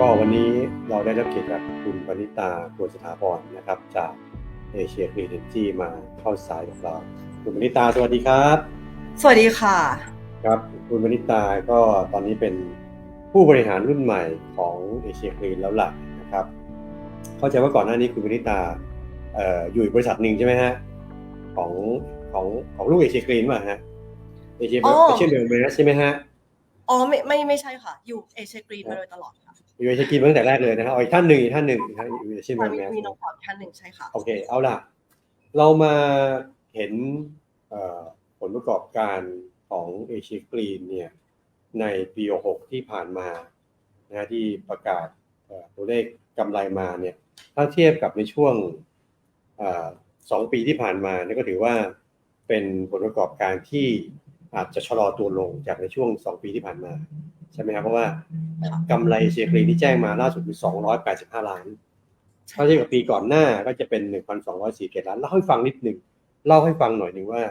ก็วันนี้เราได้รับเกียรติจากคุณปณิตาปวสถาพรนะครับ จากเอเชียกรีนเอนจีมาเข้าสายกับเรา คุณปณิตาสวัสดีครับ สวัสดีค่ะ ครับคุณปณิตาก็ตอนนี้เป็นผู้บริหารรุ่นใหม่ของเอเชียกรีนแล้วล่ะนะครับ เข้าใจว่าก่อนหน้านี้คุณปณิตาเอ่ออยู่อีกบริษัทหนึ่งใช่ไหมฮะของของของลูกเอเชียกรีนป่ะฮะเอเชียอ๋อเอเชียเบลเมสใช่ไหมฮะอ๋อไม่ไม่ไม่ใช่ค่ะ อยู่เอเชียกรีนมาโดยตลอดค่ะ อยู่เอเชียกรีนมาตั้งแต่แรกเลยนะครับเอาอีกท่านหนึ่งอีกท่านหนึ่งนะฮะอยู่เอเชียเบลมีเมสมีน้องขวัญท่านหนึ่งใช่ค่ะโอเคเอาล่ะ เรามาเห็นเอ่อผลประกอบการของเอเชียกรีนเนี่ยในปี 6 ที่ผ่านมานะที่ประกาศเอ่อตัวเลขกำไรมาเนี่ยถ้าเทียบกับในช่วงเอ่อสองปีที่ผ่านมาเนี่ยก็ถือว่าเป็นผลประกอบการที่อาจจะชะลอตัวลงจากในช่วงสองปีที่ผ่านมา ใช่ไหมครับเพราะว่ากำไรเอเชียกรีนที่แจ้งมาล่าสุดคือ285ล้านถ้าเทียบกับปีก่อนหน้าก็จะเป็น1,247ล้านเล่าให้ฟังนิดหนึ่งเล่าให้ฟังหน่อยหนึ่งว่า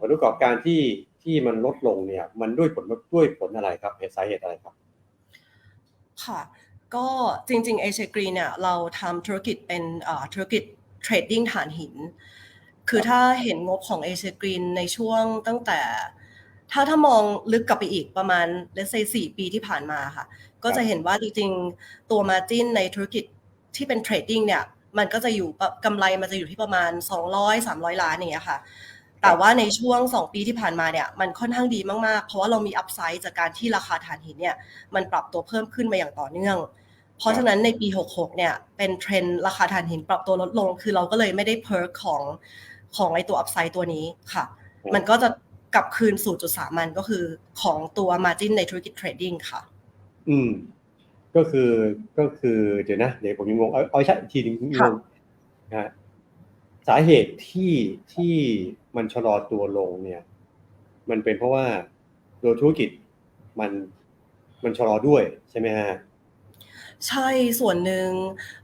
ผลประกอบการที่ที่มันลดลงเนี่ย มันด้วยผลด้วยผลอะไรครับเหตุสาเหตุอะไรครับ ค่ะ ก็จริงๆเอเชียกรีนเนี่ยเราทำธุรกิจเป็นเอ่อธุรกิจเทรดดิ้งถ่านหิน คือถ้าเห็นงบของเอเชียกรีนในช่วงตั้งแต่ ถ้าถ้ามองลึกกลับไปอีกประมาณเลสเซสี่ปีที่ผ่านมาค่ะ ก็จะเห็นว่าจริงๆ ตัวมาจินในธุรกิจที่เป็นเทรดดิ้งเนี่ย มันก็จะอยู่ปะกำไรมันจะอยู่ที่ประมาณ 200-300 ล้านอย่างเงี้ยค่ะ แต่ว่าในช่วง 2 ปีที่ผ่านมาเนี่ย มันค่อนข้างดีมากๆ เพราะว่าเรามีอัพไซด์จากการที่ราคาถ่านหินเนี่ย มันปรับตัวเพิ่มขึ้นมาอย่างต่อเนื่อง เพราะฉะนั้นในปี 66 เนี่ย เป็นเทรนด์ราคาถ่านหินปรับตัวลดลง คือเราก็เลยไม่ได้เพิร์กของของไอตัวอัพไซด์ตัวนี้ค่ะอืมมันก็จะ กลับคืนสู่จุดสามัญก็คือของตัว Margin ในธุรกิจเทรดดิ้งค่ะ อืม ก็คือก็คือเดี๋ยวนะ เดี๋ยวผมยังงงเอาเอาใช่อีกทีหนึงงค่ะงนะฮะสาเหตุที่ที่มันชะลอตัวลงเนี่ย มันเป็นเพราะว่าโดยธุรกิจมันมันชะลอด้วยใช่ไหมฮะ ใช่ส่วนหนึ่ง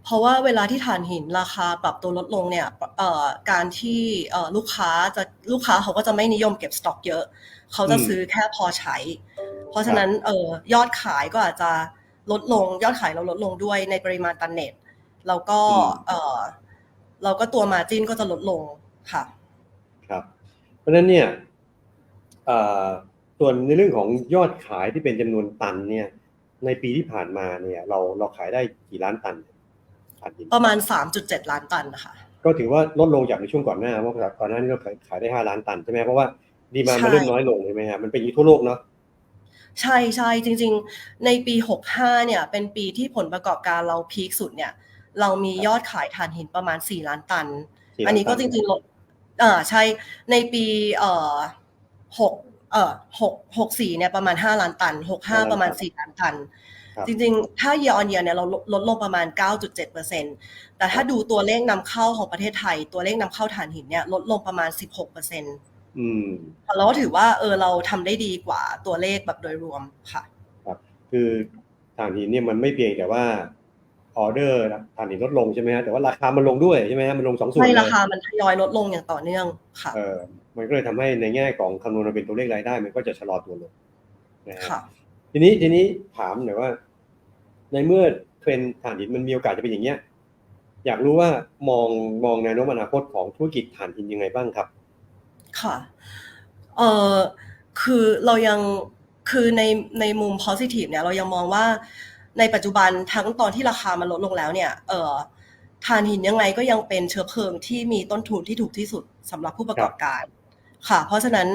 เพราะว่าเวลาที่ถ่านหินราคาปรับตัวลดลงเนี่ยเอ่อการที่เอ่อลูกค้าจะลูกค้าเขาก็จะไม่นิยมเก็บสต็อกเยอะ เขาจะอืมซื้อแค่พอใช้ เพราะฉะนั้นเอ่อยอดขายก็อาจจะลดลง ยอดขายเราลดลงด้วยในปริมาณตันเน็ตแล้วก็อืมเอ่อเราก็ตัวมาจินก็จะลดลงค่ะครับ เพราะฉะนั้นเนี่ยเอ่อส่วนในเรื่องของยอดขายที่เป็นจำนวนตันเนี่ย ในปีที่ผ่านมาเนี่ย เราเราขายได้กี่ล้านตันถ่านหินประมาณ 3.7 ล้านตันนะคะก็ถือว่าลดลงจากในช่วงก่อนหน้าเพราะก่อนหน้านี้เราขายขายได้ห้าล้านตันใช่ไหมเพราะว่าดีมาใช่มันเริ่มน้อยลงใช่ไหมฮะมันเป็นอย่างนี้ทั่วโลกเนาะใช่ใช่จริง ๆ ในปี 65 เนี่ย เป็นปีที่ผลประกอบการเราพีคสุดเนี่ย เรามียอดขายถ่านหินประมาณ 4 ล้านตัน4อันนี้ก็จริงๆลดอ่าใช่ในปีเอ่อหก เอ่อหกหกสี่เนี่ยประมาณ5ล้านตัน65ประมาณ4ล้านตันครับจริงๆ ถ้า year on year เนี่ยเราลดลดลงประมาณ 9.7%แต่ถ้าดูตัวเลขนำเข้าของประเทศไทย ตัวเลขนำเข้าถ่านหินเนี่ยลดลงประมาณ 16%อืมเราก็ถือว่าเออเราทำได้ดีกว่าตัวเลขแบบโดยรวมค่ะคือถ่านหินเนี่ยมันไม่เพียงแต่ว่าออเดอร์ถ่านหินลดลงใช่ไหมฮะแต่ว่าราคามันลงด้วยใช่ไหมฮะมันลงสองส่วนใช่เลยราคามันทยอยลดลงอย่างต่อเนื่องค่ะเออ มันก็เลยทำให้ในแง่ของคำนวณมาเป็นตัวเลขรายได้ มันก็จะชะลอตัวลงนะฮะค่ะทีนี้ทีนี้ถามหน่อยว่า ในเมื่อเทรนด์ถ่านหินมันมีโอกาสจะเป็นอย่างเงี้ย อยากรู้ว่ามองมองแนวโน้มอนาคตของธุรกิจถ่านหินยังไงบ้างครับ ค่ะเออคือเรายังคือในในมุม positive เนี่ยเรายังมองว่าในปัจจุบันทั้งตอนที่ราคามันลดลงแล้วเนี่ยเออถ่านหินยังไงก็ยังเป็นเชื้อเพลิงที่มีต้นทุนที่ถูกที่สุดสำหรับผู้ประกอบการ ค่ะ เพราะฉะนั้น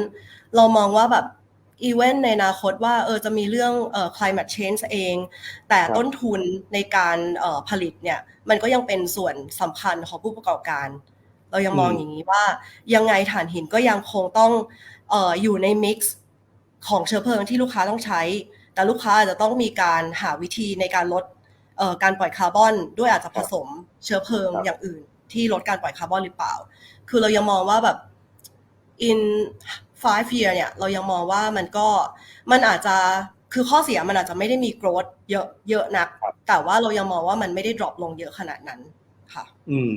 เรามองว่าแบบอีเวนต์ในอนาคตว่าเออจะมีเรื่องเอ่อ climate change เอง แต่ครับต้นทุนในการเอ่อผลิตเนี่ย มันก็ยังเป็นส่วนสำคัญของผู้ประกอบการ เรายังมองอืมอย่างนี้ว่ายังไงถ่านหินก็ยังคงต้องเอ่ออยู่ในมิกซ์ของเชื้อเพลิงที่ลูกค้าต้องใช้ แต่ลูกค้าอาจจะต้องมีการหาวิธีในการลดเอ่อการปล่อยคาร์บอน ด้วยอาจจะผสมเชื้อเพลิงครับอย่างอื่น ที่ลดการปล่อยคาร์บอนหรือเปล่า คือเรายังมองว่าแบบ in five year เนี่ยเรายังมองว่ามันก็มันอาจจะคือข้อเสียมันอาจจะไม่ได้มี growth เยอะเยอะนักครับแต่ว่าเรายังมองว่ามันไม่ได้ drop ลงเยอะขนาดนั้นค่ะ อืม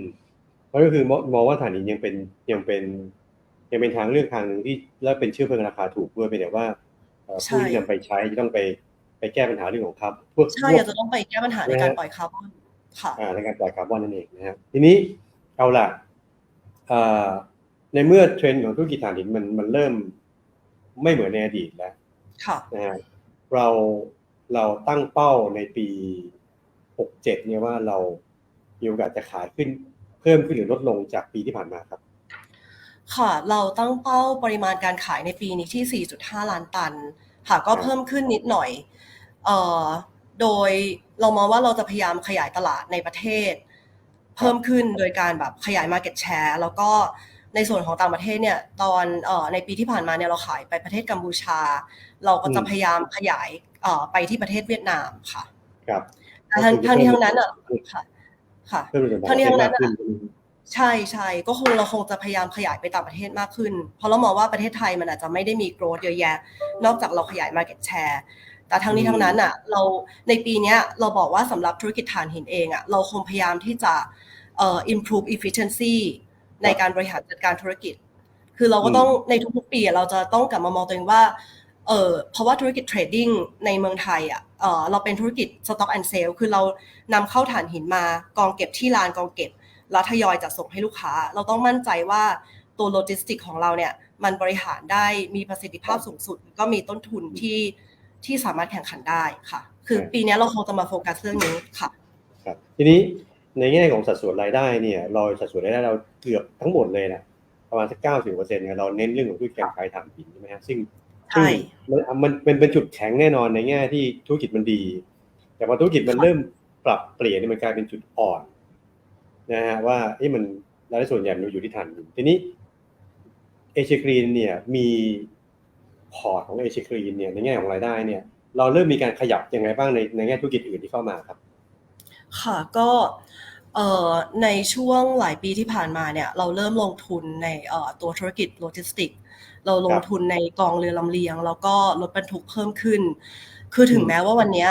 เพราะก็คือมองมองว่าถ่านหินยังเป็นยังเป็น ยังเป็นทางเลือกทางหนึ่งที่แล้วเป็นเชื้อเพลิงราคาถูกด้วยเป็นแต่ว่าเอ่อใช่ผู้ที่นำไปใช้จะต้องไปไปแก้ปัญหาเรื่องของคาร์บพวกใช่พวกอาจจะต้องไปแก้ปัญหาในการปล่อยคาร์บอนค่ะอ่าในการปล่อยคาร์บอนนั่นเองนะครับทีนี้เอาล่ะอ่า ในเมื่อเทรนด์ของธุรกิจถ่านหินมันมันเริ่มไม่เหมือนในอดีตแล้วค่ะนะฮะเราเราตั้งเป้าในปี 67 เนี่ยว่าเรามีโอกาสจะขายขึ้นเพิ่มขึ้นหรือลดลงจากปีที่ผ่านมาครับ ค่ะ เราตั้งเป้าปริมาณการขายในปีนี้ที่ 4.5 ล้านตัน ค่ะ ก็เพิ่มขึ้นนิดหน่อย เอ่อ โดยเรามองว่าเราจะพยายามขยายตลาดในประเทศ เพิ่มขึ้นโดยการแบบขยาย Market Share แล้วก็ ในส่วนของต่างประเทศเนี่ยตอนเอ่อในปีที่ผ่านมาเนี่ยเราขายไปประเทศกัมพูชา เราก็จะอืมพยายามขยายเอ่อไปที่ประเทศเวียดนามค่ะ ครับแต่ทั้งทั้งนี้ทั้งนั้นอะค่ะค่ะเพิ่มจำนวนทั้งนี้ทั้งนั้นมากอะขึ้นใช่ใช่ก็คงเราคงจะพยายามขยายไปต่างประเทศมากขึ้น เพราะเรามองว่าประเทศไทยมันอาจจะไม่ได้มีโกรธเยอะแยะ นอกจากเราขยาย Market Share แต่ทั้งนี้ทั้งนั้นอะเราในปีเนี้ยเราบอกว่าสำหรับธุรกิจถ่านหินเองอะเราคงพยายามที่จะเอ่อ improve efficiency ในการบริหารจัดการธุรกิจ คือเราก็ต้องในทุกๆปีอะเราจะต้องกลับมามองตัวเองว่าเออเพราะว่าธุรกิจเทรดดิ้งในเมืองไทยอะเออเราเป็นธุรกิจ stock and sale คือเรานำเข้าถ่านหินมากองเก็บที่ลานกองเก็บแล้วทยอยจัดส่งให้ลูกค้า เราต้องมั่นใจว่าตัวโลจิสติกของเราเนี่ยมันบริหารได้มีประสิทธิภาพสูงสุด ก็มีต้นทุนที่ที่สามารถแข่งขันได้ค่ะ คือปีนี้เราคงจะมาโฟกัสเรื่องนี้ค่ะ ครับ ทีนี้ ในแง่ของสัดส่วนรายได้เนี่ยเราสัดส่วนรายได้เราเกือบทั้งหมดเลยนะประมาณสักเก้าสิบเปอร์เซ็นต์เนี่ยเราเน้นเรื่องของธุรกิจการขายถ่านหินใช่ไหมฮะซึ่งใช่ซึ่งมันมันเป็นเป็นจุดแข็งแน่นอนในแง่ที่ธุรกิจมันดี แต่พอธุรกิจมันเริ่มปรับเปลี่ยนเนี่ยมันกลายเป็นจุดอ่อนนะฮะว่าเอ้มันรายได้ส่วนใหญ่มันอยู่ที่ถ่านหินทีนี้เอเชียกรีนเนี่ยมีพอร์ตของเอเชียกรีนเนี่ยในแง่ของรายได้เนี่ย เราเริ่มมีการขยับยังไงบ้างในในแง่ธุรกิจอื่นที่เข้ามาครับ ค่ะก็เอ่อในช่วงหลายปีที่ผ่านมาเนี่ยเราเริ่มลงทุนในเอ่อตัวธุรกิจโลจิสติก เราลงทุนในกองเรือลำเลียง แล้วก็รถบรรทุกเพิ่มขึ้น คือถึงอืมแม้ว่าวันเนี้ย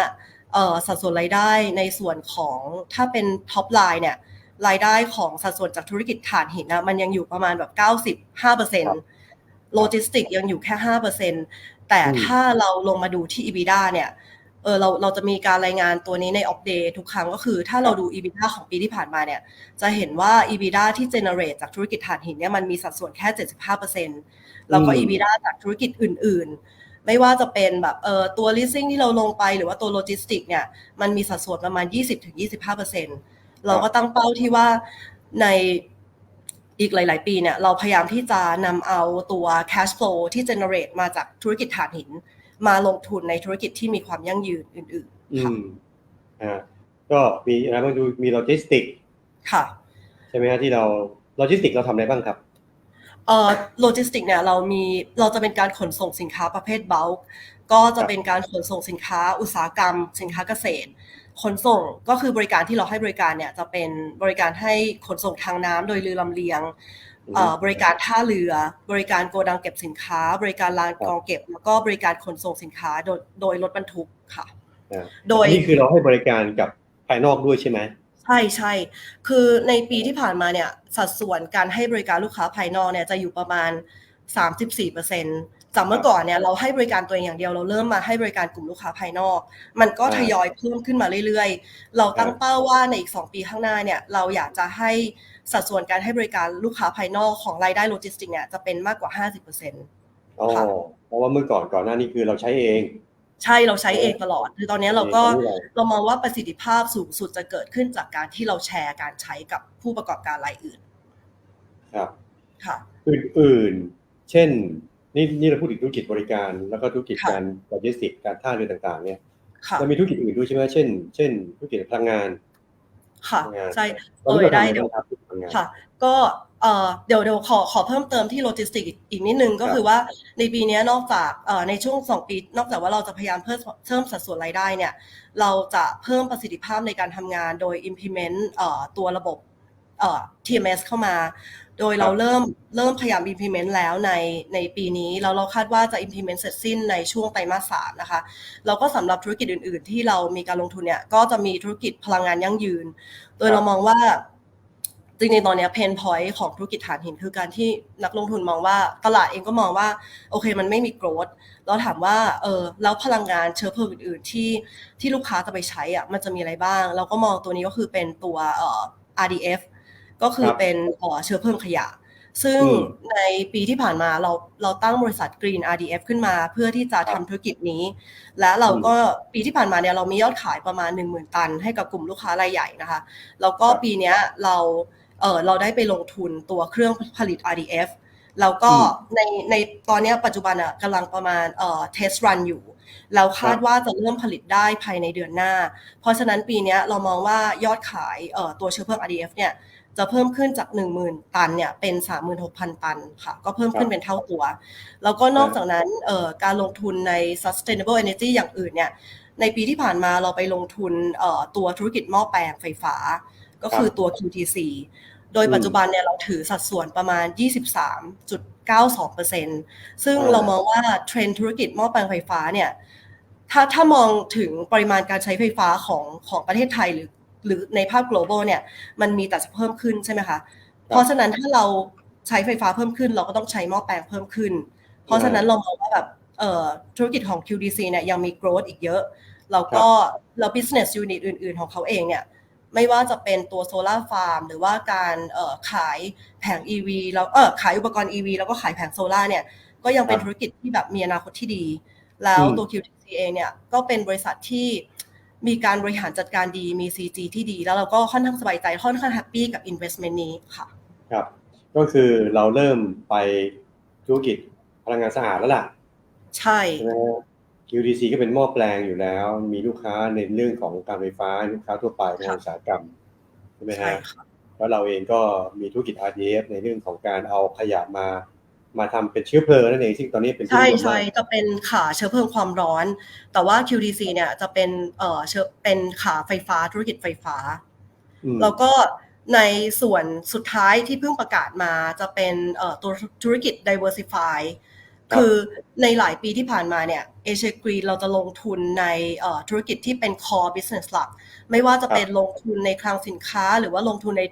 เอ่อสัดส่วนรายได้ในส่วนของถ้าเป็นท็อปไลน์เนี่ยรายได้ของสัดส่วนจากธุรกิจถ่านหินนะมันยังอยู่ประมาณแบบ 95เปอร์เซ็นต์โลจิสติกยังอยู่แค่5เปอร์เซ็นต์แต่อืมถ้าเราลงมาดูที่ EBITDA เนี่ย เออเราเราจะมีการรายงานตัวนี้ในอัปเดตทุกครั้งก็คือ ถ้าเราดู EBITDA ของปีที่ผ่านมาเนี่ย จะเห็นว่า EBITDA ที่ generate จากธุรกิจถ่านหินเนี่ยมันมีสัดส่วนแค่ 75%แล้วก็อืม EBITDA จากธุรกิจอื่น ๆ ไม่ว่าจะเป็นแบบเออตัว leasing ที่เราลงไปหรือว่าตัวโลจิสติกเนี่ยมันมีสัดส่วนประมาณ 20-25%เราก็ตั้งเป้าที่ว่าในอีกหลาย ๆ ปีเนี่ยเราพยายามที่จะนำเอาตัว cash flow ที่ generate มาจากธุรกิจถ่านหิน มาลงทุนในธุรกิจที่มีความยั่งยืนอื่นอืๆค่ะมอ่าก็มีอะไรบ้างดูมีโลจิสติกค่ะใช่ไหมฮะที่เราโลจิสติกเราทำอะไรบ้างครับเอ่อโลจิสติกเนี่ยเรามีเราจะเป็นการขนส่งสินค้าประเภท bulk ก็จะเป็นการขนส่งสินค้าอุตสาหกรรม สินค้าเกษตร ขนส่งก็คือบริการที่เราให้บริการเนี่ยจะเป็นบริการให้ขนส่งทางน้ำโดยเรือลำเลียงอืมเอ่อ บริการท่าเรือ บริการโกดังเก็บสินค้า บริการลานครับกองเก็บ แล้วก็บริการขนส่งสินค้าโดยโดยรถบรรทุกค่ะอ่าโดยนี่คือเราให้บริการกับภายนอกด้วยใช่ไหมใช่ใช่คือในปีที่ผ่านมาเนี่ยสัดส่วนการให้บริการลูกค้าภายนอกเนี่ยจะอยู่ประมาณ 34%จากเมื่อก่อนเนี่ยเราให้บริการตัวเองอย่างเดียวเราเริ่มมาให้บริการกลุ่มลูกค้าภายนอก มันก็อ่าทยอยเพิ่มขึ้นมาเรื่อยๆ เราตั้งอ่าเป้าว่าในอีก 2 ปีข้างหน้าเนี่ยเราอยากจะให้ สัดส่วนการให้บริการลูกค้าภายนอกของรายได้โลจิสติกเนี่ยจะเป็นมากกว่า 50%อ๋อค่ะเพราะว่าเมื่อก่อนก่อนหน้านี้คือเราใช้เองใช่เราใช้เองตลอด คือตอนนี้เราก็เองเราเรามองว่าประสิทธิภาพสูงสุดจะเกิดขึ้นจากการที่เราแชร์การใช้กับผู้ประกอบการรายอื่น ครับค่ะอื่นๆ เช่น นี่นี่เราพูดถึงธุรกิจบริการ แล้วก็ธุรกิจค่ะการโลจิสติกการท่าเรือต่างๆ เนี่ยค่ะเรามีธุรกิจอื่นด้วยใช่ไหมเช่น เช่น ธุรกิจพลังงาน ค่ะพลังงานใช่ตอนนี้เราทำได้อะไรเดี๋ยวบ้า งครับธุรกิจพลังงานค่ะ ก็เอ่อเดี๋ยวเดี๋ยวขอขอเพิ่มเติมที่โลจิสติกอีกนิดนึงก็ครับคือว่าในปีนี้นอกจากเอ่อในช่วงสองปี นอกจากว่าเราจะพยายามเพิ่มเพิ่มสัดส่วนรายได้เนี่ยเราจะเพิ่มประสิทธิภาพในการทำงานโดย implement เอ่อตัวระบบเอ่อ TMS เข้ามา โดยเราเริ่มเริ่มพยายาม implement แล้วในในปีนี้แล้วเราคาดว่าจะ implement เสร็จสิ้นในช่วงไตรมาสสามนะคะแล้วก็สำหรับธุรกิจอื่น ๆ ที่เรามีการลงทุนเนี่ยก็จะมีธุรกิจพลังงานยั่งยืน โดยครับเรามองว่า จริงๆตอนเนี้เพนพอยต์ของธุรกิจถ่านหินคือการที่นักลงทุนมองว่าตลาดเองก็มองว่าโอเคมันไม่มีโกรดแล้วถามว่าเออแล้วพลังงานเชื้อเพลิงอื่นๆที่ที่ลูกค้าจะไปใช้อะมันจะมีอะไรบ้าง เราก็มองตัวนี้ก็คือเป็นตัวเอ่อ RDF ก็คือครับเป็นเอ่อเชื้อเพลิงขยะ ซึ่งอืมในปีที่ผ่านมาเราเราตั้งบริษัท Green RDF ขึ้นมา เพื่อที่จะครัทำบธุรกิจนี้ และเราก็ปีที่ผ่านมาเนี่ยเรามียอดขายประมาณ 10,000 ตัน ให้กับกลุ่มลูกค้ารายใหญ่นะคะ แล้วก็ครับปีเนี้ยเรา เออเราได้ไปลงทุนตัวเครื่องผลิต RDF แล้วก็อืมในในตอนเนี้ยปัจจุบันอะกำลังประมาณเอ่อ test run อยู่แล้วคาดครับว่าจะเริ่มผลิตได้ภายในเดือนหน้า เพราะฉะนั้นปีเนี้ยเรามองว่ายอดขายเอ่อตัวเชื้อเพลิง RDF เนี่ยจะเพิ่มขึ้นจาก 10,000 ตันเนี่ยเป็น 36,000 ตันค่ะ ก็เพิ่มขึ้นเป็นเท่าตัว แล้วก็นอกจากนั้นเอ่อการลงทุนใน sustainable energy อย่างอื่นเนี่ยในปีที่ผ่านมาเราไปลงทุนเอ่อตัวธุรกิจหม้อแปลงไฟฟ้า ก็คือตัว QTC โดยอืมปัจจุบันเนี่ยเราถือสัดส่วนประมาณ 23.92%ซึ่งอ่าเรามองว่าเทรนด์ธุรกิจหม้อแปลงไฟฟ้าเนี่ยถ้าถ้ามองถึงปริมาณการใช้ไฟฟ้าของของประเทศไทยหรือ หรือในภาพ global เนี่ยมันมีแต่จะเพิ่มขึ้นใช่ไหมคะเพราะฉะนั้นถ้าเราใช้ไฟฟ้าเพิ่มขึ้น เราก็ต้องใช้หม้อแปลงเพิ่มขึ้น เพราะฉะนั้นเรามองว่าแบบเอ่อธุรกิจของ QDC เนี่ยยังมี growth อีกเยอะ แล้วก็แล้ว business unit อื่น ๆ ของเขาเองเนี่ย ไม่ว่าจะเป็นตัวโซลาร์ฟาร์มหรือว่าการเอ่อขายแผง EV แล้วเออขายอุปกรณ์ EV แล้วก็ขายแผงโซลาร์เนี่ยก็ยังเป็นครับธุรกิจที่แบบมีอนาคตที่ดี แล้วอืมตัว QTC เองเนี่ยก็เป็นบริษัทที่มีการบริหารจัดการดีมี CG ที่ดี แล้วเราก็ค่อนข้างสบายใจค่อนข้างแฮปปี้กับ investment นี้ค่ะครับก็คือเราเริ่มไปธุรกิจพลังงานสะอาดแล้วล่ะ ใช่ ใช่ไหมฮะ QTC ก็เป็นหม้อแปลงอยู่แล้ว มีลูกค้าในเรื่องของการไฟฟ้า ลูกค้าทั่วไปในอุตสาหกรรมใช่ไหมใช่ฮะค่ะแล้วเราเองก็มีธุรกิจ RDF ในเรื่องของการเอาขยะมามาทำเป็นเชื้อเพลิงนั่นเองซึ่งตอนนี้เป็นที่ใช่นิยมใช่มากจะเป็นขาเชื้อเพลิงความร้อน แต่ว่า QTC เนี่ยจะเป็นเอ่อเชื้อเป็นขาไฟฟ้าธุรกิจไฟฟ้าอืมแล้วก็ในส่วนสุดท้ายที่เพิ่งประกาศมาจะเป็นเอ่อตัวธุรกิจ diversify ครับคือในหลายปีที่ผ่านมาเนี่ยเอเชียกรีเราจะลงทุนในเอ่อธุรกิจที่เป็น core business หลัก ไม่ว่าจะเป็นลงทุนในคลังสินค้า หรือว่าลงทุนใน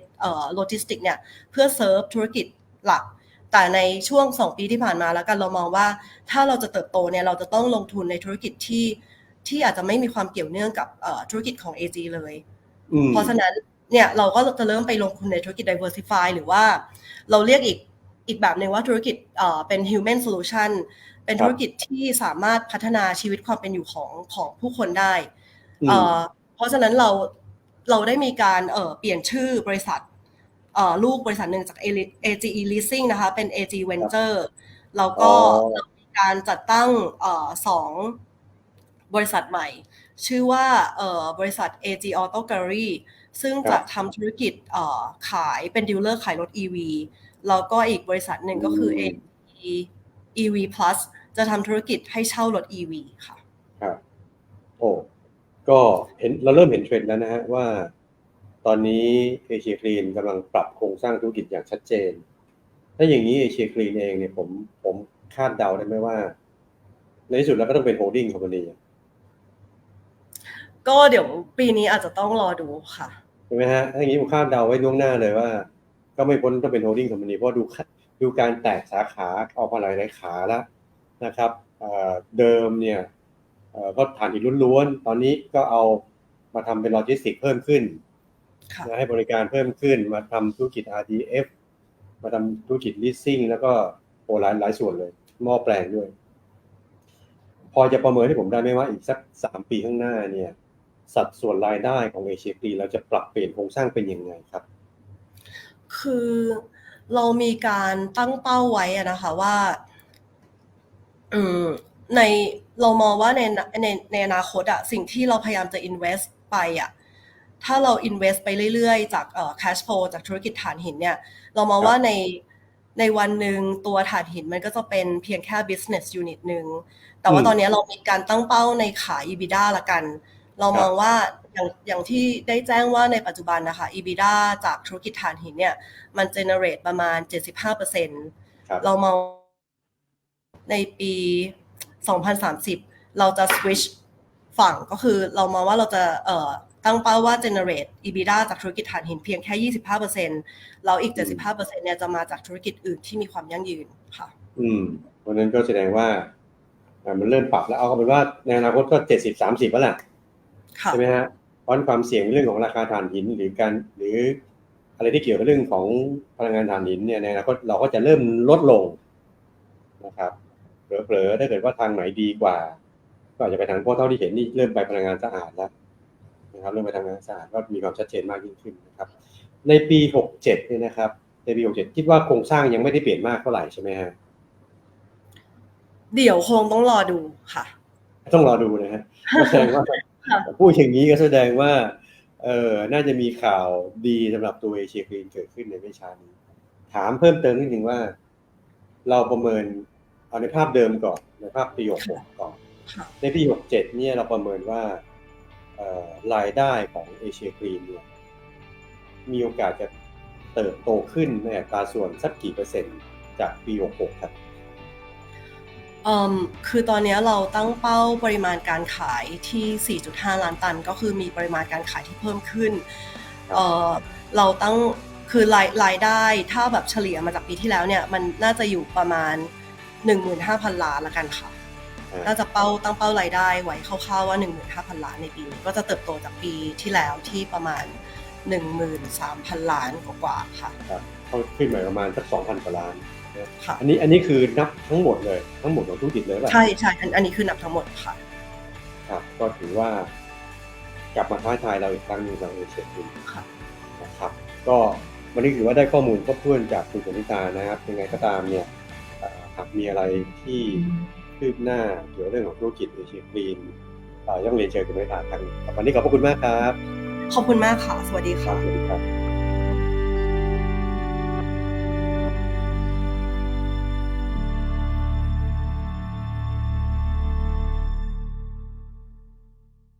โลจิสติกเนี่ยเพื่อเซิร์ฟธุรกิจหลัก แต่ในช่วง 2 ปีที่ผ่านมาแล้วกันเรามองว่าถ้าเราจะเติบโตเนี่ยเราจะต้องลงทุนในธุรกิจที่ที่อาจจะไม่มีความเกี่ยวเนื่องกับเอ่อธุรกิจของ AG เลยอืมเพราะฉะนั้นเนี่ยเราก็จะเริ่มไปลงทุนในธุรกิจ diversify หรือว่าเราเรียกอีก อีกแบบหนึ่งว่าธุรกิจเอ่อเป็น human solution เป็นครับธุรกิจที่สามารถพัฒนาชีวิตความเป็นอยู่ของของผู้คนได้อืมเอ่อเพราะฉะนั้นเราเราได้มีการเอ่อเปลี่ยนชื่อบริษัทเอ่อลูกบริษัทหนึ่งจาก AGE Leasing นะคะเป็น AG Venture แล้วก็อ๋อเรามีการจัดตั้งเอ่อสองบริษัทใหม่ ชื่อว่าเอ่อบริษัท AG Auto Gallery ซึ่งครัจะบทำธุรกิจเอ่อขายเป็นดีลเลอร์ขายรถ EV แล้วก็อีกบริษัทหนึ่งก็คืออืม AG EV Plus จะทำธุรกิจให้เช่ารถ EV ค่ะครับโอ้ก็เห็นเราเริ่มเห็นเทรนด์แล้วนะฮะว่า ตอนนี้เอเชียคลีนกำลังปรับโครงสร้างธุรกิจอย่างชัดเจน ถ้าอย่างนี้เอเชียคลีนเองเนี่ยผมผมคาดเดาได้ไหมว่า ในที่สุดแล้วก็ต้องเป็นโฮลดิ้งคอมพานีก็เดี๋ยวปีนี้อาจจะต้องรอดูค่ะใช่ไหมฮะถ้าอย่างนี้ผมคาดเดาไว้ล่วงหน้าเลยว่า ก็ไม่พ้นต้องเป็นโฮลดิ้งคอมพานีเพราะดูดูการแตกสาขาออกมาหลายหลายๆขาแล้วนะครับเอ่อเดิมเนี่ยเอ่อก็ฐานหินล้วนๆ ตอนนี้ก็เอามาทำเป็นโลจิสติกเพิ่มขึ้นค่ะนะให้บริการเพิ่มขึ้นมาทำธุรกิจ RDF มาทำธุรกิจ leasing แล้วก็โอ้หลายหลายส่วนเลยหม้อแปลงด้วย พอจะประเมินให้ผมได้ไหมว่าอีกสักสามปีข้างหน้าเนี่ย สัดส่วนรายได้ของเอเชียปีเราจะปรับเปลี่ยนโครงสร้างเป็นยังไงครับ คือเรามีการตั้งเป้าไว้อะนะคะว่า อืมในเรามองว่าในในในอนาคตอะสิ่งที่เราพยายามจะ invest ไปอะถ้าเรา invest ไปเรื่อยๆ จากเอ่อ cash flow จากธุรกิจถ่านหินเนี่ย เรามองว่าในในวันหนึ่งตัวถ่านหินมันก็จะเป็นเพียงแค่ business unit หนึ่งแต่ว่าอืมตอนนี้เรามีการตั้งเป้าในขาย EBITDA ละกัน เรามองว่าอย่างอย่างที่ได้แจ้งว่าในปัจจุบันนะคะ EBITDA จากธุรกิจถ่านหินเนี่ย มัน generate ประมาณ 75%ครับเรามองในปี 2030 เราจะ switch ฝั่งก็คือเรามองว่าเราจะเอ่อตั้งเป้าว่า generate EBITDA จากธุรกิจถ่านหินเพียงแค่ 25%แล้วอีก 75%เนี่ยจะมาจากธุรกิจอื่นที่มีความยั่งยืนค่ะ อืมเพราะฉะนั้นก็แสดงว่าอ่ามันเริ่มปรับแล้วเอาเป็นว่าในอนาคตก็เจ็ดสิบสามสิบแล้วแหละค่ะ ใช่ไหมฮะเพราะความเสี่ยงเรื่องของราคาถ่านหินหรือการหรืออะไรที่เกี่ยวกับเรื่องของพลังงานถ่านหินเนี่ยในอนาคตเราก็จะเริ่มลดลงนะครับเผลอๆถ้าเกิดว่าทางไหนดีกว่า ก็อาจจะไปทางเพราะเท่าที่เห็นนี่เริ่มไปพลังงานสะอาดแล้วนะครับเริ่มไปทางงานสะอาดก็มีความชัดเจนมากยิ่งขึ้นนะครับ ในปีหกเจ็ดเนี่ยนะครับ ในปีหกเจ็ดคิดว่าโครงสร้างยังไม่ได้เปลี่ยนมากเท่าไหร่ใช่ไหมฮะเดี๋ยวคงต้องรอดูค่ะ ต้องรอดูนะฮะก็แสดงว่าค่ะ พูดอย่างนี้ก็แสดงว่า เออน่าจะมีข่าวดีสำหรับตัวเอเชียกรีนเกิดขึ้นในไม่ช้านี้ ถามเพิ่มเติมนิดนึงว่า เราประเมินเอาในภาพเดิมก่อน ในภาพปีหกหกก่อนค่ะในปีหกเจ็ดเนี่ยเราประเมินว่าเอ่อรายได้ของเอเชียกรีนเนี่ยมีโอกาสจะเติบโตขึ้นในอัตราส่วนสักกี่เปอร์เซ็นต์จากปีหกหกครับเอ่ม คือตอนนี้เราตั้งเป้าปริมาณการขายที่ 4.5 ล้านตัน ก็คือมีปริมาณการขายที่เพิ่มขึ้นครับเอ่อเราตั้งคือรายรายได้ถ้าแบบเฉลี่ยมาจากปีที่แล้วเนี่ย มันน่าจะอยู่ประมาณ 15,000 ล้านละกันค่ะอ่าน่าจะเป้าตั้งเป้ารายได้ไว้คร่าวๆว่า 15,000 ล้านในปีนี้ก็จะเติบโตจากปีที่แล้วที่ประมาณ 13,000 ล้านกว่าๆค่ะครับเขาขึ้นมาประมาณสักสองพันกว่าล้าน ค่ะอันนี้อันนี้คือนับทั้งหมดเลยทั้งหมดของธุรกิจเลยป่ะใช่ใช่อันอันนี้คือนับทั้งหมดค่ะครับก็ถือว่ากลับมาท้าทายเราอีกครั้งหนึ่งเราเอเชียทีมค่ะนะครับ ก็วันนี้ถือว่าได้ข้อมูลครบถ้วนจากคุณสนิตานะครับยังไงก็ตามเนี่ยเอ่อหากมีอะไรที่คืบหน้าเกี่ยวกับเรื่องของธุรกิจเอเชียกรีนเอ่อย่องเรียนเชิญคุณสนิตาครั้งหนึ่งครับวันนี้ขอบพระคุณมากครับ ขอบคุณมากค่ะ สวัสดีครัค่ะบสวัสดีครับ